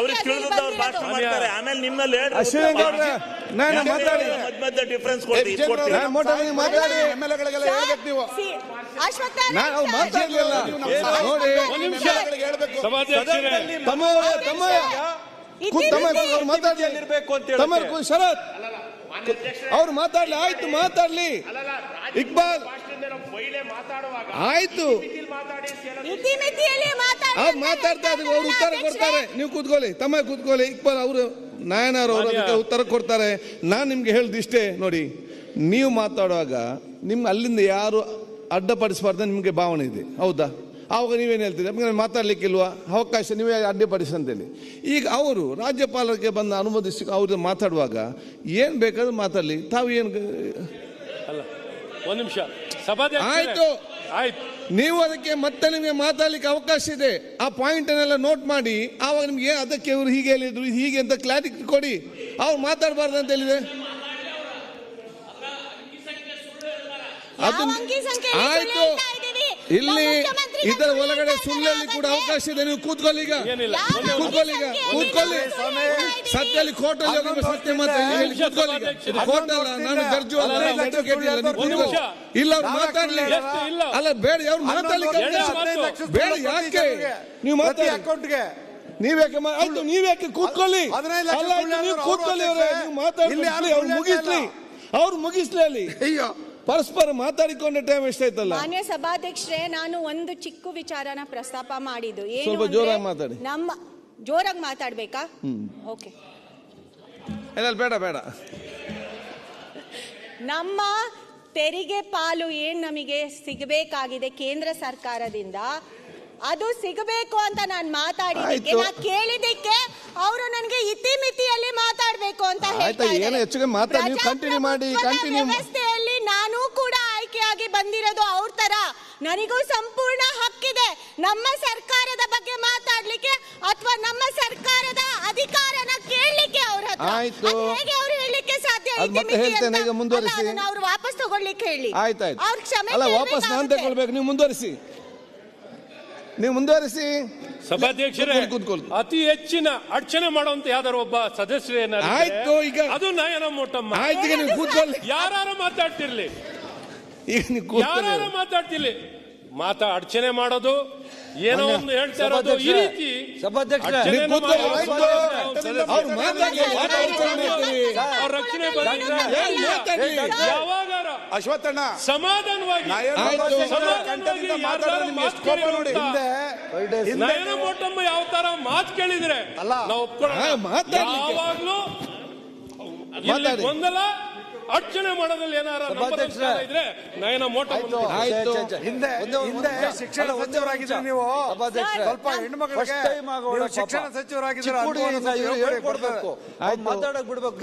ಅವ್ರಿಗೆ ಅವ್ರು ಭಾಷಣ ಮಾಡ್ತಾರೆ. ಆಮೇಲೆ ನಿಮ್ಮಲ್ಲಿ ಅಶ್ವಿನಿ ಗೌಡ್ರೆ, ನಾನು ಮಾತಾಡಿ. ಮಧ್ಯ ಮಧ್ಯ ಡಿಫ್ರೆನ್ಸ್ ಕೊಡ್ತೀವಿ ಮಾತಾಡಿ ಹೇಳ್ಬೇಕು ನೀವು. ಸಿ- ಅಶ್ವತ್ಥನಾರಾಯಣ ನಾನು ಅವ್ರು ಸರ್. ಮಾತಾಡ್ಲಿಲ್ಲ. ನೋಡಿ ಒಂದ್ ನಿಮಿಷ. ಹೇಳ್ಬೇಕು ತಮ್ಮ ತಮ್ಮ ಅವ್ರು ಮಾತಾಡ್ಲಿ. ತಮ್ಮ ಶರತ್. ಅವ್ರು ಮಾತಾಡ್ಲಿ ಆಯ್ತು ಮಾತಾಡ್ಲಿ. ಇಕ್ಬಾಲ್. ಆಯ್ತು. ಮಾತಾಡ್ತಾ ಹೇಳ್ತಾ ಅವ್ರು ಉತ್ತರ ಕೊಡ್ತಾರೆ. ನೀವು ಕೂತ್ಕೊಳ್ಳಿ. ತಮ್ಮ ಕೂತ್ಕೊಳ್ಳಿ. ಇಕ್ಬಾಲ್ ಅವರು ನಾಯನಾರ ಅವರು ಅದಕ್ಕೆ ಉತ್ತರ ಕೊಡ್ತಾರೆ. ನಾನು ನಿಮ್ಗೆ ಹೇಳ್ದು ಇಷ್ಟೇ. ನೋಡಿ ನೀವು ಮಾತಾಡುವಾಗ ನಿಮ್ಗೆ ಅಲ್ಲಿಂದ ಯಾರು ಅಡ್ಡಪಡಿಸಬಾರ್ದು ನಿಮಗೆ ಭಾವನೆ ಇದೆ. ಹೌದಾ? ಆವಾಗ ನೀವೇನು ಹೇಳ್ತೀರಿ? ನಮಗೆ ಮಾತಾಡ್ಲಿಕ್ಕಿಲ್ವಾ? ಅವಕಾಶ ನೀವೇ ಅಡ್ಡಿಪಡಿಸಿ ಅಂತೇಳಿ. ಈಗ ಅವರು ರಾಜ್ಯಪಾಲರಿಗೆ ಬಂದು ಅನುಮೋದಿಸಿ ಅವ್ರಿಗೆ ಮಾತಾಡುವಾಗ ಏನು ಬೇಕಾದ್ರೂ ಮಾತಾಡಲಿ. ತಾವು ಏನು ಅಲ್ಲ. ಒಂದ್ ನಿಮಿಷ. ಆಯ್ತು. ಆಯ್ತು. ನೀವು ಅದಕ್ಕೆ ಮತ್ತೆ ನಿಮಗೆ ಮಾತಾಡ್ಲಿಕ್ಕೆ ಅವಕಾಶ ಇದೆ. ಆ ಪಾಯಿಂಟ್ ಅನ್ನೆಲ್ಲ ನೋಟ್ ಮಾಡಿ. ಆವಾಗ ನಿಮ್ಗೆ ಅದಕ್ಕೆ ಇವರು ಹೀಗೆ ಹೇಳಿದ್ರು ಹೀಗೆ ಅಂತ ಕ್ಲಾರಿಟಿ ಕೊಡಿ. ಅವ್ರು ಮಾತಾಡಬಾರ್ದು ಅಂತ ಹೇಳಿದೆ ಆಯ್ತು ಸುಳ್ಳು ಹೇಳ್ತಾ ಇದ್ದೀವಿ? ಇಲ್ಲಿ ಇದರ ಒಳಗಡೆ ಸುಳ್ಳಲ್ಲಿ ಕೂಡ ಅವಕಾಶ ಇದೆ ನೀವು ಕೂತ್ಕೊಳ್ಳಿ ಈಗ. ಕೂತ್ಕೊಳ್ಳಿ ಈಗ ಕೂತ್ಕೊಳ್ಳಿ. ಸತ್ಯ ಸುಳ್ಳು ಹೇಳ್ತಾ ಸತ್ಯಲ್ಲಿ ಕೋರ್ಟ್ ಅಲ್ಲಿ ಹೋಗಿ ಸತ್ಯ ಮಾತಾಡಿ. ಕೋರ್ಟ್ ಅಲ್ಲ ನಾನು ಜಡ್ಜು ಅಲ್ಲ ನಾನು ಇಲ್ಲ ನೀವು ಕೂತ್ಕೊಳ್ಳಿ. ಇಲ್ಲ ಅವ್ರು ಮಾತಾಡ್ಲಿ. ಇಲ್ಲ ಅಲ್ಲ. ಬೇಡ ಅವ್ರು ಮಾತಾಡ್ಲಿಕ್ಕೆ. ಬೇಡ ಯಾಕೆ? ನೀವು ಮಾತಾಡಿ. ಅಕೌಂಟ್ಗೆ ನೀವ್ಯಾಕೆ ಆಯ್ತು ನೀವ್ಯಾಕೆ ಕೂತ್ಕೊಳ್ಳಿ? ಹದಿನೈದು ಲಕ್ಷ ಅಲ್ಲ ಆಯ್ತು, ನೀವು ಕೂತ್ಕೊಳ್ಳಿ ಅವ್ರು ಅವರೇ ಅಧ್ಯಕ್ಷರೇ. ನೀವು ಮಾತಾಡಿ ಇಲ್ಲಿ ಯಾರು ಅವ್ರು ಮುಗಿಸ್ಲಿ ಅವ್ರು ಮುಗಿಸ್ಲಿ ಅಲ್ಲಿ. ಅಯ್ಯೋ. ಪರಸ್ಪರ ಮಾತಾಡಿಕೊಂಡ ಟೈಮ್ ಎಷ್ಟಾಯ್ತಲ್ಲ? ಮಾನ್ಯ ಸಭಾಧ್ಯಕ್ಷರೇ ನಾನು ಒಂದು ಚಿಕ್ಕ ವಿಚಾರನ ಪ್ರಸ್ತಾಪ ಮಾಡಿದ್ದು. ಏನು ಸ್ವಲ್ಪ ಜೋರಾಗಿ ಮಾತಾಡಿ. ನಮ್ಮ ಜೋರಾಗಿ ಮಾತಾಡ್ಬೇಕಾ? ಓಕೆ. ಇಲ್ಲ ಬೇಡ ಬೇಡ. ನಮ್ಮ ತೆರಿಗೆ ಪಾಲು ಏನ್ ನಮಗೆ ಸಿಗಬೇಕಾಗಿದೆ ಕೇಂದ್ರ ಸರ್ಕಾರದಿಂದ? ಅದು ಸಿಗಬೇಕು ಅಂತ ನಾನು ಮಾತಾಡಿದ್ದಕ್ಕೆ. ನಾ ಕೇಳಿದ್ದಕ್ಕೆ ಅವರು ನನಗೆ ಇತಿಮಿತಿಯಲ್ಲಿ ಮಾತಾಡಬೇಕು ಅಂತ ಆಯ್ತಾ, ಹೇಳ್ತಾ ಏನು ಇದ್ದಾರೆ. ಹೆಚ್ಚಿಗೆ ಮಾತಾಡಿ, ನೀವು continue ಮಾಡಿ, ಕಂಟಿನ್ಯೂ ನನಗೂ ಸಂಪೂರ್ಣ ಹಕ್ಕಿದೆ ನಮ್ಮ ಸರ್ಕಾರದ ಬಗ್ಗೆ ಮಾತಾಡ್ಲಿಕ್ಕೆ ಅಥವಾ ನಮ್ಮ ಸರ್ಕಾರದ ಅಧಿಕಾರನ ಕೇಳಲಿಕ್ಕೆ ಅವರ ಹತ್ರ ಆಯ್ತು. ಹೇಗೆ ಅವ್ರು ಹೇಳಲಿಕ್ಕೆ ಸಾಧ್ಯ ಮತ್ತೆ ಹೇಳ್ತೇನೆ? ಈಗ ಮುಂದುವರಿಸಿ. ಅವ್ರು ವಾಪಸ್ ತಗೊಳ್ಳಿಕ್ಕೆ ಹೇಳಿ ಆಯ್ತಾಯ್ತು ಅವ್ರ ಕ್ಷಮೆ ಅಲ್ಲ ವಾಪಸ್ ನಾನು. ತಗೊಳ್ಬೇಕು ನೀವು ಮುಂದುವರಿಸಿ ನೀವು ಮುಂದುವರಿಸಿ ಸಭಾಧ್ಯಕ್ಷರೇ. ಅತಿ ಹೆಚ್ಚಿನ ಅಡಚಣೆ ಮಾಡುವಂತ ಯಾವ್ದಾರು ಒಬ್ಬ ಸದಸ್ಯರು ಏನಾದ್ರು ಆಯ್ತು, ಈಗ- ಅದು ನಯನ ಮೋಟಮ್ಮ ಆಯ್ತು ಈಗ ನೀವು ಕೂತ್ಕೊಳ್ಳಿ ಯಾರು ಮಾತಾಡ್ತಿರ್ಲಿ ಈಗ ನೀವು ಕೂತ್ಕೊಳ್ಳಿ ಯಾರು ಮಾತಾ ಅಡಚಣೆ ಮಾಡೋದು ಏನೋ ಒಂದು ಹೇಳ್ತಾ ಇರೋದು ಈ ರೀತಿ ಸಭಾಧ್ಯಕ್ಷರೇ, ಅಡಚಣೆನ ನೀವು ಕೂತ್ಕೊಳ್ಳಿ, ಮಾಡೋದು ಆಯ್ತು. ಅವ್ರು ಮಾತಾಡ್ಲಿ, ಮಾತಾಡ್ಕೊಂಡು ಇರ್ತೀರಿ. ಅವ್ರ ರಕ್ಷಣೆ ಬಗ್ಗೆ ಏನ್ ಮಾತಾಡ್ಲಿ ಯಾವಾಗಾರ ಅಶ್ವತ್ಥಣ್ಣ ಸಮಾಧಾನವಾಗಿ ನಾ ಹೇಳ್ದ ಆಯ್ತು. ಸಮಾಧಾನವಾಗಿ ಕಂಠದಿಂದ ಮಾತಾಡೋದು ನಿಮ್ಗೆ ಎಷ್ಟು ಕೋಪ ನೋಡಿ ಹಿಂದೆ ಹಿಂದೆ ನಯನ ಮೋಟಮ್ಮ ಯಾವ ತರ ಮಾತು ಕೇಳಿದ್ರೆ ಅಲ್ಲ. ನಾವು ಒಪ್ಕೊಳ್ಳೋಣ. ಹಾ, ಮಾತಾಡ್ಲಿಕ್ಕೆ. ಯಾವಾಗ್ಲೂ ಇಲ್ಲಿ ಮಾತಾಡಿ. ಗೊಂದಲ ಅರ್ಚನೆ ಮಾಡೋದ್ರಲ್ಲಿ ಏನಾರ ಇದ್ರೆ ನಯನ ಮೋಟ ಹಿಂದೆ ಹಿಂದೆ ಶಿಕ್ಷಣ ನಿಮಿಷ. ನೀವು. ಸ್ವಲ್ಪ ಹೆಣ್ಮಕ್ಳಿಗೆ ಶಿಕ್ಷಣ ಹೇಳ್ಕೊಡ್ಬೇಕು. ಮಾತಾಡಕ್ ಬಿಡ್ಬೇಕು.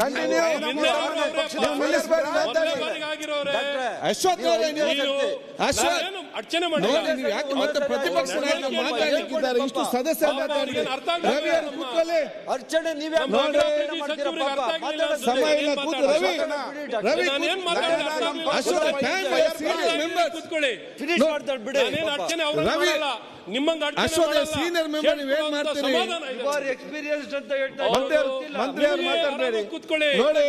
ಅಶ್ವಥ್ ಅರ್ಚನೆ ನೀವು ಯಾಕೆ ಮತ್ತೆ ಪ್ರತಿಪಕ್ಷ ನಾಯಕರು ಮಾತಾಡ್ಲಿಕ್ಕಿದ್ದಾರೆ? ಇಷ್ಟು ಸದಸ್ಯರು ಅರ್ಚನೆ ನೀವೇ. ಸಮಯ ಇಲ್ಲ. ಕೂತು? ರವಿ. ನೀವ್ ಏನ್ ಮಾಡ್ತೀರಿ? ಮಂತ್ರಿ ಅವ್ರು- ಮಾತಾಡ್ಬೇಡಿ. ನೋಡಿ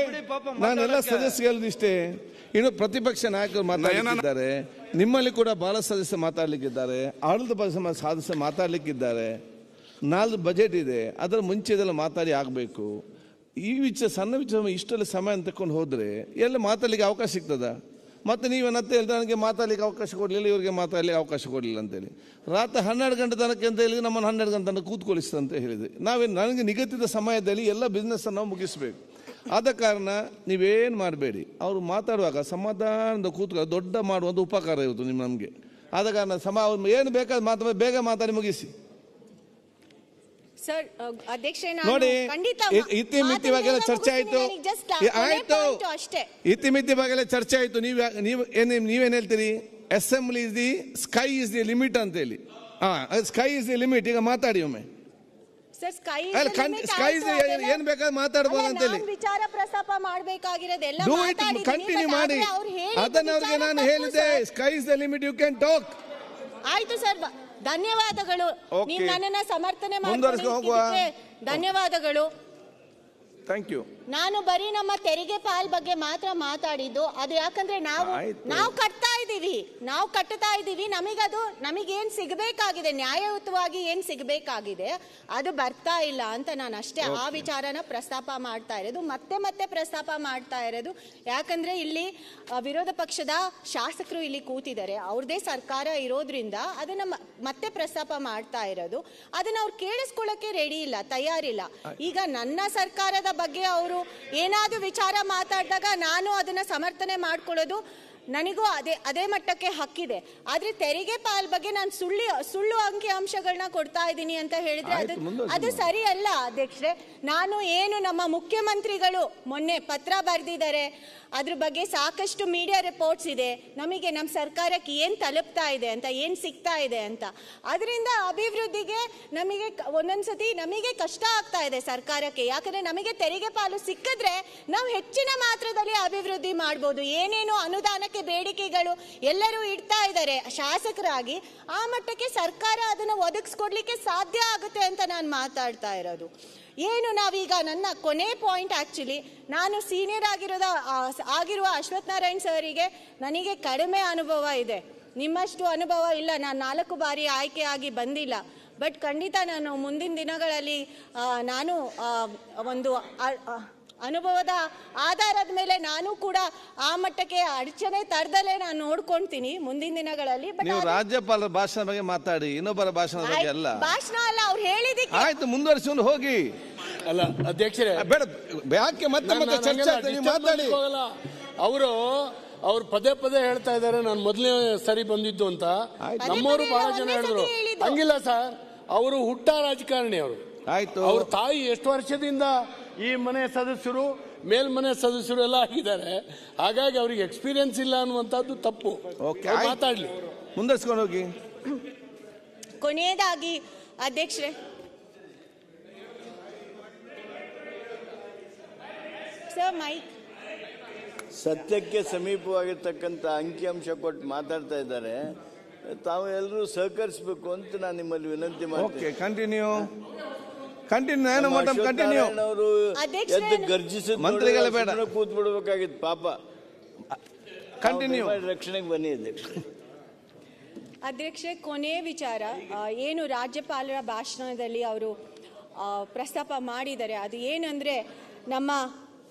ನಾನೆಲ್ಲ ಸದಸ್ಯ ಹೇಳಿದಿಷ್ಟೇ. ಇನ್ನು ಪ್ರತಿಪಕ್ಷ ನಾಯಕರು ಮಾತಾಡಲಿಕ್ಕಿದ್ದಾರೆ. ನಿಮ್ಮಲ್ಲಿ ಕೂಡ ಬಾಲ ಸದಸ್ಯ ಮಾತಾಡ್ಲಿಕ್ಕಿದ್ದಾರೆ. ಆಡಳಿತ ಪಕ್ಷ ಸದಸ್ಯರು ಮಾತಾಡ್ಲಿಕ್ಕಿದ್ದಾರೆ. ನಾಲ್ದು ಬಜೆಟ್ ಇದೆ. ಅದರ ಮುಂಚೆ ಇದೆಲ್ಲ ಮಾತಾಡಿ ಆಗಬೇಕು. ಈ ವಿಚಾರ, ಸಣ್ಣ ವಿಚಾರ, ಇಷ್ಟೆಲ್ಲ ಸಮಯ ತಕೊಂಡು ಹೋದರೆ ಎಲ್ಲ ಮಾತಾಡಲಿಕ್ಕೆ ಅವಕಾಶ ಸಿಗ್ತದ? ಮತ್ತೆ ನೀವೇನಂತ ಹೇಳಿದ್ರೆ ನನಗೆ ಮಾತಾಡಲಿಕ್ಕೆ ಅವಕಾಶ ಕೊಡಲಿಲ್ಲ, ಇವರಿಗೆ ಮಾತಾಡಲಿಕ್ಕೆ ಅವಕಾಶ ಕೊಡಲಿಲ್ಲ ಅಂತೇಳಿ ರಾತ್ರಿ ಹನ್ನೆರಡು ಗಂಟೆ ತನಕ ಅಂತ ಹೇಳಿ ನಮ್ಮನ್ನು ಹನ್ನೆರಡು ಗಂಟೆ ತನಕ ಕೂತ್ಕೊಳಿಸ್ತು ಅಂತ ಹೇಳಿದೆ. ನಾವೇನು, ನನಗೆ ನಿಗದಿತ ಸಮಯದಲ್ಲಿ ಎಲ್ಲ ಬಿಸ್ನೆಸ್ಸನ್ನು ನಾವು ಮುಗಿಸ್ಬೇಕು. ಆದ ಕಾರಣ ನೀವೇನು ಮಾಡಬೇಡಿ. ಅವರು ಮಾತಾಡುವಾಗ ಸಮಾಧಾನದ ಕೂತ್ಕೊಳ್ಳೋ ದೊಡ್ಡ ಮಾಡುವಂಥ ಉಪಕಾರ ಇರುತ್ತೆ ನಿಮ್ಮ ನಮಗೆ. ಆದ ಕಾರಣ ಸಮ ಏನು ಬೇಕಾದ ಮಾತು ಬೇಗ ಮಾತಾಡಿ ಮುಗಿಸಿ. ನೋಡಿ ಖಂಡಿತ ಮಿತಿ ಇತಿಮಿತಿ ಬಗ್ಗೆ ಚರ್ಚೆ ಆಯ್ತು. ಈ- ಆಯ್ತು. ಅಷ್ಟೇ. ಇತಿಮಿತಿ ಬಗ್ಗೆ ಚರ್ಚೆ ಆಯ್ತು. ನೀವು ನೀವ್ ನೀವು ನೀವೇನ್ ಹೇಳ್ತೀರಿ? Assembly is the sky is the limit ಅಂತ ಹೇಳಿ. ಹಾ ಸ್ಕೈ ಇಸ್ ದಿ ಲಿಮಿಟ್ ಈಗ ಮಾತಾಡಿ ಒಮ್ಮೆ. ಏನ್ ಬೇಕಾದ್ರೆ ಮಾತಾಡ್ಬೋದು ಅಂತೇಳಿ. ವಿಚಾರ ಪ್ರಸ್ತಾಪ ಮಾಡ್ಬೇಕಾಗಿರೋದೆಲ್ಲ ಕಂಟಿನ್ಯೂ ಮಾಡಿ. ಅದನ್ನ ಅವ್ರಿಗೆ ನಾನು ಹೇಳಿದೆ sky is the limit you can talk ಆಯ್ತು ಸರ್ ಬ- ಧನ್ಯವಾದಗಳು. ನೀವು ನನ್ನನ್ನ ಸಮರ್ಥನೆ ಮುಂದುವರಿಸ್ಕೊಂಡು ಹೋಗುವ. ಧನ್ಯವಾದಗಳು ಥ್ಯಾಂಕ್ ಯು ನಾನು ಬರೀ ನಮ್ಮ ತೆರಿಗೆ ಪಾಲ್ ಬಗ್ಗೆ ಮಾತ್ರ ಮಾತಾಡಿದ್ದು. ಅದು ಯಾಕಂದ್ರೆ ನಾವು ಆಯ್ತು. ನಾವು ಕಟ್ತಾ ಇದ್ದೀವಿ. ನಾವು ಕಟ್ತಾ ಇದ್ದೀವಿ. ನಮಗದು ನಮಗೇನ್ ಸಿಗಬೇಕಾಗಿದೆ? ನ್ಯಾಯಯುತವಾಗಿ ಏನ್ ಸಿಗಬೇಕಾಗಿದೆ? ಅದು ಬರ್ತಾ ಇಲ್ಲ ಅಂತ ನಾನು ಅಷ್ಟೇ ಆ ವಿಚಾರನ ಪ್ರಸ್ತಾಪ ಮಾಡ್ತಾ ಇರೋದು. ಮತ್ತೆ ಮತ್ತೆ ಪ್ರಸ್ತಾಪ ಮಾಡ್ತಾ ಇರೋದು. ಯಾಕಂದ್ರೆ ಇಲ್ಲಿ ಆ, ವಿರೋಧ ಪಕ್ಷದ ಶಾಸಕರು ಇಲ್ಲಿ ಕೂತಿದ್ದಾರೆ. ಅವ್ರದೇ ಸರ್ಕಾರ ಇರೋದ್ರಿಂದ ಅದನ್ನ ಮ- ಮತ್ತೆ ಪ್ರಸ್ತಾಪ ಮಾಡ್ತಾ ಇರೋದು. ಅದನ್ನ ಅವ್ರು ಕೇಳಿಸ್ಕೊಳ್ಳೋಕೆ ರೆಡಿ ಇಲ್ಲ ತಯಾರಿಲ್ಲ. ಈಗ ನನ್ನ ಸರ್ಕಾರದ ಬಗ್ಗೆ ಅವರು ಏನಾದರೂ ವಿಚಾರ ಮಾತಾಡಿದಾಗ ನಾನು ಅದನ್ನು ಸಮರ್ಥನೆ ಮಾಡ್ಕೊಳ್ಳೋದು. ನನಗೂ ಅದೇ ಅದೇ ಮಟ್ಟಕ್ಕೆ ಹಕ್ಕಿದೆ. ಆದ್ರೆ ತೆರಿಗೆ ಪಾಲ್ ಬಗ್ಗೆ ನಾನು ಸುಳ್ಳು ಸುಳ್ಳು ಅಂಕಿ ಅಂಶಗಳನ್ನ ಕೊಡ್ತಾ ಇದ್ದೀನಿ ಅಂತ ಹೇಳಿದ್ರೆ ಅದು ಅದು ಸರಿ ಅಲ್ಲ ಅಧ್ಯಕ್ಷರೇ. ನಾನು ಏನು ನಮ್ಮ ಮುಖ್ಯಮಂತ್ರಿಗಳು ಮೊನ್ನೆ ಪತ್ರ ಬರೆದಿದ್ದಾರೆ. ಅದ್ರ ಬಗ್ಗೆ ಸಾಕಷ್ಟು ಮೀಡಿಯಾ ರಿಪೋರ್ಟ್ಸ್ ಇದೆ. ನಮಗೆ ನಮ್ಮ ಸರ್ಕಾರಕ್ಕೆ ಏನು ತಲುಪ್ತಾ ಇದೆ ಅಂತ ಏನು ಸಿಗ್ತಾ ಇದೆ ಅಂತ. ಅದರಿಂದ ಅಭಿವೃದ್ಧಿಗೆ ನಮಗೆ ಒಂದೊಂದ್ಸತಿ ನಮಗೆ ಕಷ್ಟ ಆಗ್ತಾ ಇದೆ ಸರ್ಕಾರಕ್ಕೆ. ಯಾಕಂದ್ರೆ ನಮಗೆ ತೆರಿಗೆ ಪಾಲು ಸಿಕ್ಕಿದ್ರೆ ನಾವು ಹೆಚ್ಚಿನ ಮಾತ್ರದಲ್ಲಿ ಅಭಿವೃದ್ಧಿ ಮಾಡ್ಬೋದು. ಏನೇನು ಅನುದಾನಕ್ಕೆ ಬೇಡಿಕೆಗಳು ಎಲ್ಲರೂ ಇಡ್ತಾ ಇದ್ದಾರೆ. ಶಾಸಕರಾಗಿ ಆ ಮಟ್ಟಕ್ಕೆ ಸರ್ಕಾರ ಅದನ್ನು ಒದಗಿಸ್ಕೊಡ್ಲಿಕ್ಕೆ ಸಾಧ್ಯ ಆಗುತ್ತೆ ಅಂತ ನಾನು ಮಾತಾಡ್ತಾ ಇರೋದು. ಏನು ನಾವೀಗ ನನ್ನ ಕೊನೆ ಪಾಯಿಂಟ್ ಆ್ಯಕ್ಚುಲಿ ನಾನು ಸೀನಿಯರ್ ಆಗಿರೋದ ಆಗಿರುವ ಅಶ್ವಥ್ ನಾರಾಯಣ್ ಸರಿಗೆ ನನಗೆ ಕಡಿಮೆ ಅನುಭವ ಇದೆ. ನಿಮ್ಮಷ್ಟು ಅನುಭವ ಇಲ್ಲ. ನಾನು ನಾಲ್ಕು ಬಾರಿ ಆಯ್ಕೆಯಾಗಿ ಬಂದಿಲ್ಲ. ಬಟ್ ಖಂಡಿತ ನಾನು ಮುಂದಿನ ದಿನಗಳಲ್ಲಿ ನಾನು ಒಂದು ಅನುಭವದ ಆಧಾರದ ಮೇಲೆ ನಾನು ಕೂಡ ಆ ಮಟ್ಟಕ್ಕೆ ಅಡಚಣೆ ತರದಲ್ಲೇ ನಾನು ನೋಡ್ಕೊಂತೀನಿ ಮುಂದಿನ ದಿನಗಳಲ್ಲಿ ಬಟ್ ನೀವು ರಾಜ್ಯಪಾಲರ ಭಾಷಣ ಬಗ್ಗೆ ಮಾತಾಡಿ ಇನ್ನೊಬ್ಬರ ಭಾಷಣದ ಬಗ್ಗೆ ಅಲ್ಲ. ಭಾಷಣ ಅಲ್ಲ ಅವ್ರು ಹೇಳಿದಕ್ಕೆ ಆಯ್ತು ಮುಂದುವರಿಸಿಕೊಂಡು ಹೋಗಿ. ಅಲ್ಲ ಅಧ್ಯಕ್ಷರೇ. ಬೇಡ ಯಾಕೆ ಮತ್ತೆ ಮತ್ತೆ ಚರ್ಚೆ ಆಗ್ತದೆ ನೀವು ಮಾತಾಡಿ. ಅವರು ಅವ್ರು ಪದೇ ಪದೇ ಹೇಳ್ತಾ ಇದ್ದಾರೆ ನಾನು ಮೊದಲನೇ ಸರಿ ಬಂದಿದ್ದು ಅಂತ. ಆಯ್ತು. ನಮ್ಮವರು ಪದೇ ಬಹಳ ಜನ ಒಂದೇ ಹೇಳಿದ್ರು. ಹೇಳಿದ್ದು. ಹಂಗಿಲ್ಲ ಸರ್. ಅವರು ಹುಟ್ಟ ರಾಜಕಾರಣಿ ಅವರು. ಆಯ್ತು. ಅವ್ರ ತಾಯಿ ಎಷ್ಟು ವರ್ಷದಿಂದ ಈ ಮನೆ ಸದಸ್ಯರು ಮೇಲ್ಮನೆ ಸದಸ್ಯರು ಎಲ್ಲ ಆಗಿದ್ದಾರೆ. ಹಾಗಾಗಿ ಅವ್ರಿಗೆ ಎಕ್ಸ್ಪೀರಿಯನ್ಸ್ ಇಲ್ಲ ಅನ್ನುವಂಥದ್ದು ತಪ್ಪು. ಓಕೆ ಅವ್ರು ಆಯ್ತು. ಮಾತಾಡ್ಲಿ. ಮುಂದರ್ಸ್ಕೊಂಡು ಹೋಗಿ. ಕೊನೆಯದಾಗಿ ಅಧ್ಯಕ್ಷರೇ. ಸರ್ ಮೈಕ್ ಸತ್ಯಕ್ಕೆ ಸಮೀಪವಾಗಿರ್ತಕ್ಕಂಥ ಅಂಕಿಅಂಶ ಕೊಟ್ಟು ಮಾತಾಡ್ತಾ ಇದ್ದಾರೆ. ತಾವು ಎಲ್ಲರೂ ಸಹಕರಿಸಬೇಕು ಅಂತ ನಾನು ನಿಮ್ಮಲ್ಲಿ ವಿನಂತಿ ಓಕೆ ಮಾಡ್ತೇನೆ ಕಂಟಿನ್ಯೂ ಕಂಟಿನ್ಯೂ ಏನು ಮೇಡಮ್ ಕಂಟಿನ್ಯೂ ಅವರು ಅಧ್ಯಕ್ಷರೇ, ಎದ್ದು ಗರ್ಜಿಸಿದ ಮಂತ್ರಿಗಳೇ ಬೇಡ. ಕೂತ್ ಬಿಡ್ಬೇಕಾಗಿತ್ತು ಪಾಪ. ಕಂಟಿನ್ಯೂ ರಕ್ಷಣೆಗೆ ಬನ್ನಿ ಅಧ್ಯಕ್ಷ. ಅಧ್ಯಕ್ಷೆ ಕೊನೆಯ ವಿಚಾರ ಆ, ಏನು ರಾಜ್ಯಪಾಲರ ಭಾಷಣದಲ್ಲಿ ಅವರು ಆ, ಪ್ರಸ್ತಾಪ ಮಾಡಿದ್ದಾರೆ. ಅದು ಏನಂದ್ರೆ ನಮ್ಮ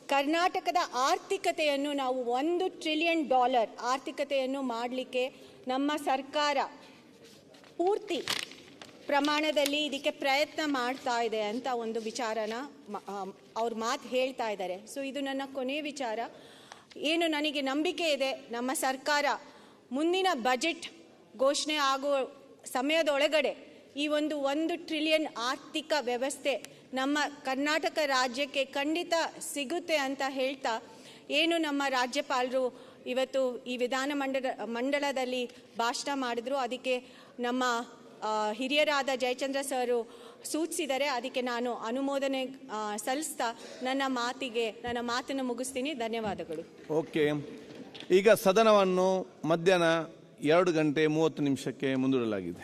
ಕರ್ನಾಟಕದ ಆರ್ಥಿಕತೆಯನ್ನು ನಾವು ಒಂದು ಟ್ರಿಲಿಯನ್ ಡಾಲರ್ ಆರ್ಥಿಕತೆಯನ್ನು ಮಾಡಲಿಕ್ಕೆ ನಮ್ಮ ಸರ್ಕಾರ ಪೂರ್ತಿ ಪ್ರಮಾಣದಲ್ಲಿ ಇದಕ್ಕೆ ಪ್ರಯತ್ನ ಮಾಡ್ತಾ ಇದೆ ಅಂತ ಒಂದು ವಿಚಾರನ ಅವ್ರ ಮಾತು ಹೇಳ್ತಾ ಇದ್ದಾರೆ. ಸೊ ಇದು ನನ್ನ ಕೊನೆಯ ವಿಚಾರ. ಏನು ನನಗೆ ನಂಬಿಕೆ ಇದೆ, ನಮ್ಮ ಸರ್ಕಾರ ಮುಂದಿನ ಬಜೆಟ್ ಘೋಷಣೆ ಆಗೋ ಸಮಯದೊಳಗಡೆ ಈ ಒಂದು ಒಂದು ಟ್ರಿಲಿಯನ್ ಆರ್ಥಿಕ ವ್ಯವಸ್ಥೆ ನಮ್ಮ ಕರ್ನಾಟಕ ರಾಜ್ಯಕ್ಕೆ ಖಂಡಿತ ಸಿಗುತ್ತೆ ಅಂತ ಹೇಳ್ತಾ, ಏನು ನಮ್ಮ ರಾಜ್ಯಪಾಲರು ಇವತ್ತು ಈ ವಿಧಾನ ಮಂಡಲ, ಮಂಡಲದಲ್ಲಿ ಭಾಷಣ ಮಾಡಿದ್ರು, ಅದಕ್ಕೆ ನಮ್ಮ ಹಿರಿಯರಾದ ಜಯಚಂದ್ರ ಸರು ಸೂಚಿಸಿದರೆ ಅದಕ್ಕೆ ನಾನು ಅನುಮೋದನೆ ಸಲ್ಲಿಸ್ತಾ ನನ್ನ ಮಾತಿಗೆ, ನನ್ನ ಮಾತನ್ನು ಮುಗಿಸ್ತೀನಿ. ಧನ್ಯವಾದಗಳು. ಓಕೆ. ಈಗ ಸದನವನ್ನು ಮಧ್ಯಾಹ್ನ ಎರಡು ಗಂಟೆ ಮೂವತ್ತು ನಿಮಿಷಕ್ಕೆ ಮುಂದೂಡಲಾಗಿದೆ.